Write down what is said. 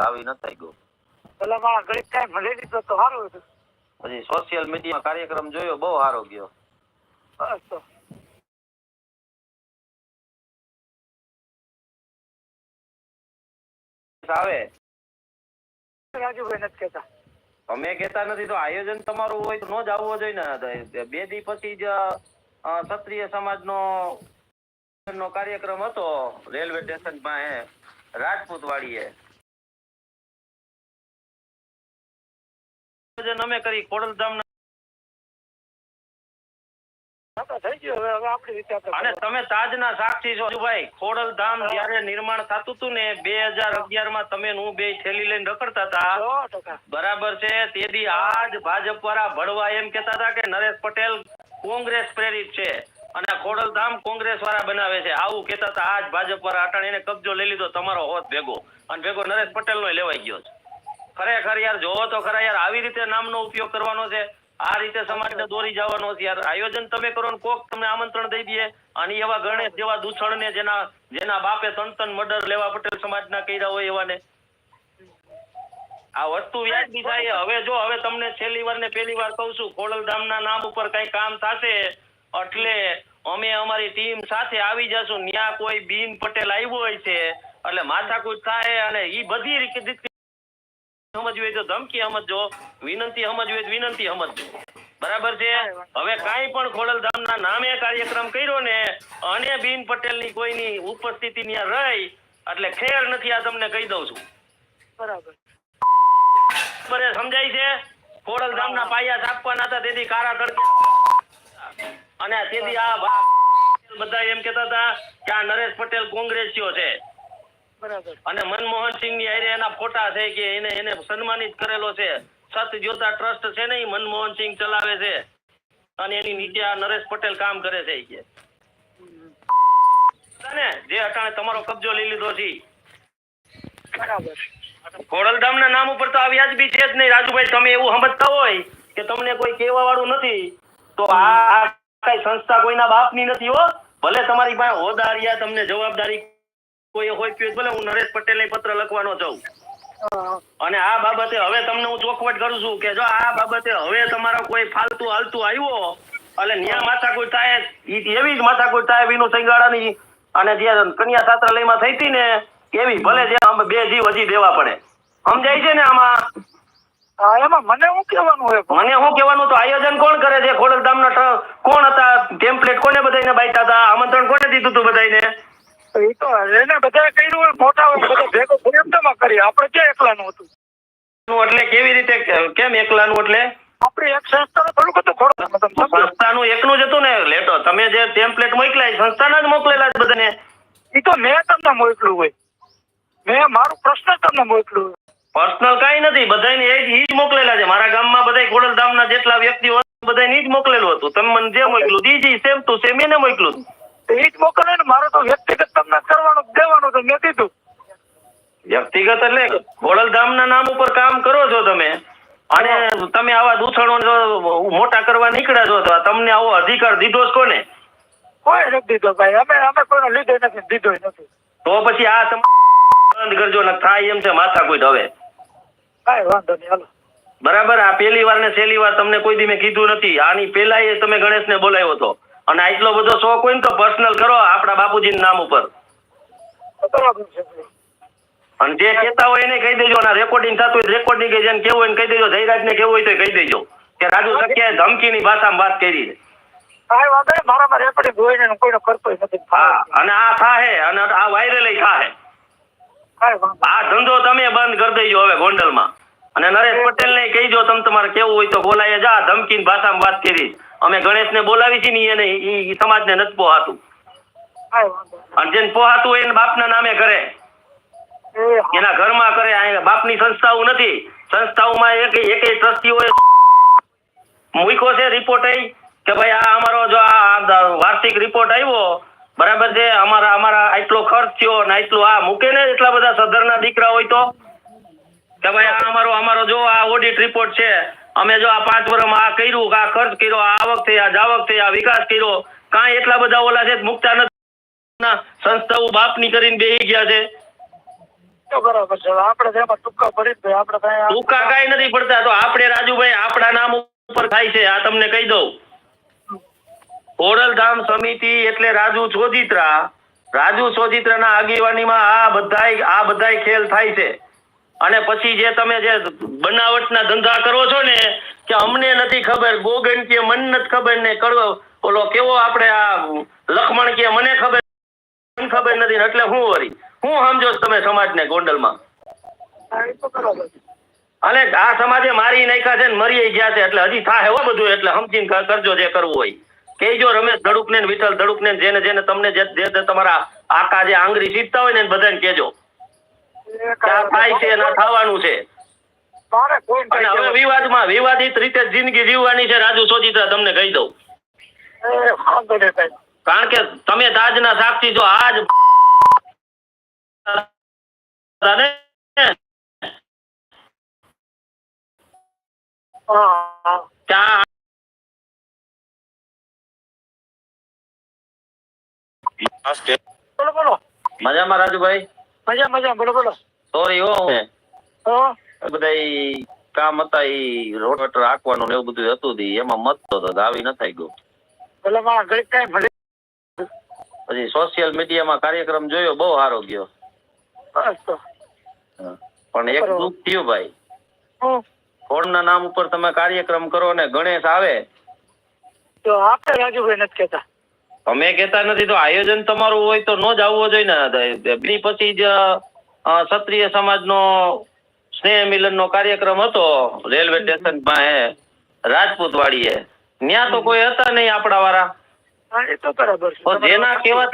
આવી ન થઈ ગયો પેલા મારા ઘડીક ટાઈમ મળી લીધો તો સારું હતું. પછી સોશિયલ મીડિયામાં કાર્યક્રમ જોયો બહુ સારો ગયો. બસ તો. આવે. રાજુભાઈ નથી કહેતા. અમે કેતા નથી તો આયોજન તમારું હોય તો નો જ આવવો જોઈએ ને. બે દી પછી જ ક્ષત્રિય સમાજનો નો કાર્યક્રમ હતો રેલવે સ્ટેશનમાં પાસે રાજપૂત વાડીએ આયોજન અમે કરી ખોડલધામ હા તો થઈ ગયું હવે હવે આપણી રીતે આપણે અને તમે તાજના સાક્ષી છો ભાઈ ખોડલધામ જ્યારે નિર્માણ થતું હતું ને બે હજાર અગિયારમાં તમે હું બે થેલી લઈને રખડતા હતા. બરાબર છે તેથી આજ ભાજપ વાળા ભડવા એમ કેતા હતા કે નરેશ પટેલ કોંગ્રેસ પ્રેરિત છે. અને ખોડલધામ કોંગ્રેસ વાળા બનાવે છે. આવું કેતા હતા આજ ભાજપ વાળા. અટાણીને કબજો લઈ લીધો તમારો હોત ભેગો. અને ભેગો નરેશ પટેલ નો લેવાઈ ગયો છે. ખરેખર યાર જોવો તો ખરા યાર આવી રીતે નામનો ઉપયોગ કરવાનો છે. આ રીતે સમાજને દોરી જવાનો છે યાર. આયોજન તમે કરો ને કોક તમને આમંત્રણ દઈ દે અને એવા ગણેશ જેવા દૂષણને જેના જેના બાપે તન તન મર્ડર લેવા પટેલ સમાજના કર્યા હોય એવાને. આ વસ્તુ વ્યાજબી થાય. હવે જો હવે તમને છેલ્લી વાર ને પહેલી વાર કહું છું ખોડલધામના નામ ઉપર કઈ કામ થશે એટલે અમે અમારી ટીમ સાથે આવી જશું. ન્યા કોઈ બીન પટેલ આવ્યો હોય છે એટલે માથાકૂટ થાય અને ઈ બધી રીતે સમજવી તો ધમકી સમજો વિનંતી સમજવી તો વિનંતી સમજજો. બરાબર છે? હવે કાંઈ પણ ખોડલધામના નામે કાર્યક્રમ કર્યો ને અને બીન પટેલની કોઈની ઉપસ્થિતિ ત્યાં રહી એટલે ખેર નથી આ તમને કહી દઉં છું. બરાબર. સમજાય છે? ખોડલધામના પાયા છાપવાના હતા તેથી કારા તડકે અને તેથી આ બધા એમ કેતા હતા કે આ નરેશ પટેલ કોંગ્રેસીઓ છે. અને મનમોહન સિંહની હારે એના ફોટા છે કે એને એને સન્માનિત કરેલો છે. સત જ્યોતા ટ્રસ્ટ છે ને ઈ મનમોહન સિંહ ચલાવે છે. અને એની નીચે આ નરેશ પટેલ કામ કરે છે કે. ને જે અટાણે તમારો કબજો લઈ લીધો છે. બરાબર. ખોડલધામના નામ ઉપર તો આ વ્યાજબી છે જ નહીં. રાજુભાઈ તમે એવું સમજતા હોય કે તમને કોઈ કહેવા વાળું નથી તો આ કઈ સંસ્થા કોઈના બાપની નથી હો. ભલે તમારી પાસે હોદ્દા તમને જવાબદારી કોઈ હોય કે ભલે હું નરેશ પટેલને પત્ર લખવાનો છું. અને આ બાબતે હવે તમને હું ચોખવટ કરું છું કે જો આ બાબતે હવે તમારો કોઈ ફાલતુ હાલતું આવ્યો એટલે ન્યા માથાકૂટ થાય એવી જ માથાકૂટ થાય વિનુ સંગાડાની. અને જે કન્યા છાત્રાલયમાં થઈ હતી ને એવી ભલે જે બે જીવ હજી દેવા પડે. સમજાય છે ને આમાં? એમાં મને શું કહેવાનું હોય? મને શું કહેવાનું તો આયોજન કોણ કરે છે? ખોડલધામના કોણ હતા? ટેમ્પલેટ કોને બધાને બાઈટા હતા? આમંત્રણ કોને દીધું હતું બધાને એ તો એને બધા કર્યું મોટા બધા ભેગો પ્રયત્નમાં કરી આપણે ક્યાં એકલાનું હતું? એટલે કેવી રીતે કેમ એકલાનું એટલે? આપણે એક સંસ્થાનું ખોડો એકનું જ હતું ને લેટો તમે જે ટેમ્પલેટ મોકલ્યા સંસ્થાના જ મોકલેલા જ બધાને. એ તો મેં તમને મોકલું હોય. મેં મારું પ્રશ્ન તમને મોકલું પર્સનલ કઈ નથી બધાને એ જ મોકલેલા છે. મારા ગામમાં બધા ખોડલધામના જેટલા વ્યક્તિઓ બધા બધાને એ જ મોકલેલું હતું. તમે મને જે મોકલું દીજી સેમ ટુ સેમ એને મોકલું જ મોકલે ને મારો તો વ્યક્તિગત તમને કરવાનું દેવાનું તો મેં કીધું. વ્યક્તિગત એટલે ખોડલધામના નામ ઉપર કામ કરો છો તમે. અને તમે આવા દૂષણો મોટા કરવા નીકળ્યા છો તો તમને આવો અધિકાર દીધો છે કોને? કોઈ નથી દીધો ભાઈ અમે અમે કોઈનો લીધો નથી દીધો નથી. તો પછી આ તમે બંધ કરજો ને થાય એમ છે માથા કોઈ હવે. કઈ વાંધો નહીં હાલો. બરાબર? આ પહેલી વાર ને છેલ્લી વાર તમને કોઈ દી મેં કીધું નથી. આની પહેલા એ તમે ગણેશને બોલાવ્યો હતો. અને આટલો બધો શોખ હોય ને તો પર્સનલ કરો આપણા બાપુજી નામ ઉપર. અને જે કહેતા હોય એને કહી દેજો અને રેકોર્ડિંગ થતું હોય રેકોર્ડિંગ જેને કેવું હોય કહી દેજો જયરાજને કેવું હોય તો કહી દેજો. કે રાજુ સખ્યાએ ધમકીની ભાષામાં વાત કરી છે. કાંઈ વાંધો નહીં મારામાં રેકોર્ડિંગ હોય ને કોઈનો કરતો નથી. હા અને આ થાહે અને આ વાયરલ થાહે. આ ધંધો તમે બંધ કરી દેજો હવે ગોંડલમાં. અને નરેશ પટેલ ને કહીજો તમે તમારે કેવું હોય તો બોલાય જા ધમકીની ભાષામાં વાત કરી અમે ગણેશને બોલાવી છે ને એને ઈ સમાજને નથી પોહાતું. અને જેને પોહાતું હોય એને બાપના નામે કરે. એ એના ઘરમાં કરે બાપની સંસ્થાઓ નથી. સંસ્થાઓમાં એક એક ટ્રસ્ટીઓએ મૂક્યો છે રિપોર્ટ અહીં કે ભાઈ આ અમારો જો આ વાર્ષિક રિપોર્ટ આવ્યો બરાબર છે અમારા અમારા આટલો ખર્ચ થયો ને આટલું આ મૂકે ને એટલા બધા સધરના દીકરા હોય તો? કે ભાઈ આ અમારો અમારો જો આ ઓડિટ રિપોર્ટ છે અમે જો આ પાંચ વર્ષમાં આ કર્યું કે આ ખર્ચ કર્યો આ આવક થઈ આ જાવક થઈ આ વિકાસ કર્યો કાંઈ એટલા બધા ઓલા છે મુકતા નથી. સંસ્થાઓ બાપની કરીને બેહી ગયા છે. બરાબર આપણે ટૂંકા ભરી જ આપણે ટૂંકા કાંઈ નથી પડતા. તો આપણે રાજુભાઈ આપણા નામ ઉપર થાય છે આ તમને કહી દઉં. ખોડલધામ સમિતિ એટલે રાજુ સોજિત્રા. રાજુ સોજિત્રાના આગેવાનીમાં આ બધાય આ બધાય ખેલ થાય છે. અને પછી જે તમે જે બનાવટના ધંધા કરો છો ને, કે અમને નથી ખબર ગોગન કે મન નથી ખબર ને કડવો, ઓલો કેવો આપણે આ લખમણ કે મને ખબર ખબર નથી એટલે હું વરી હું સમજો તમે સમાજને ગોંડલમાં. અને આ સમાજે મારી નાખ્યા છે મરી ગયા છે એટલે હજી થાય હો બધું, એટલે સમજીને કરજો જે કરવું હોય. કહેજો રમેશ ધડુક ને વિઠ્ઠલ ધડુક ને જેને જેને તમને જે તમારા આકા જે આંગળી સીધતા હોય ને બધાને કહેજો. એ થાય છે ને થવાનું છે. અને હવે વિવાદમાં વિવાદિત રીતે જિંદગી જીવવાની છે રાજુ સોજિત્રા તમને કહી દઉં. કારણ કે તમે તાજના સાક્ષી જો આજ ત્યાં મજામાં રાજુભાઈ? મજા મજા બોલો બોલો. સોરી હો. હું. બધા કામ હતા ઈ રોટર રાખવાનું ને એવું બધું હતું એમાં મત તો આવી ન થઈ ગયું. એટલે મારા ઘડી કઈ ભલે. પછી સોશિયલ મીડિયામાં કાર્યક્રમ જોયો બહુ સારો ગયો. પણ એક દુઃખ થયું ભાઈ. ફોનના નામ ઉપર તમે કાર્યક્રમ કરો ને ગણેશ આવે. તો આપણે રાજુભાઈ નથી કહેતા. તમે કહેતા નથી તો આયોજન તમારું હોય તો નો જ આવવો જોઈએ ને પછી જ ક્ષત્રિય સમાજનો સ્નેહ મિલનનો કાર્યક્રમ હતો રેલવે સ્ટેશન પાસે રાજપૂત વાડીએ ત્યાં તો કોઈ હતા નહીં આપણા વાળા. તો બરાબર જેના કહેવાથી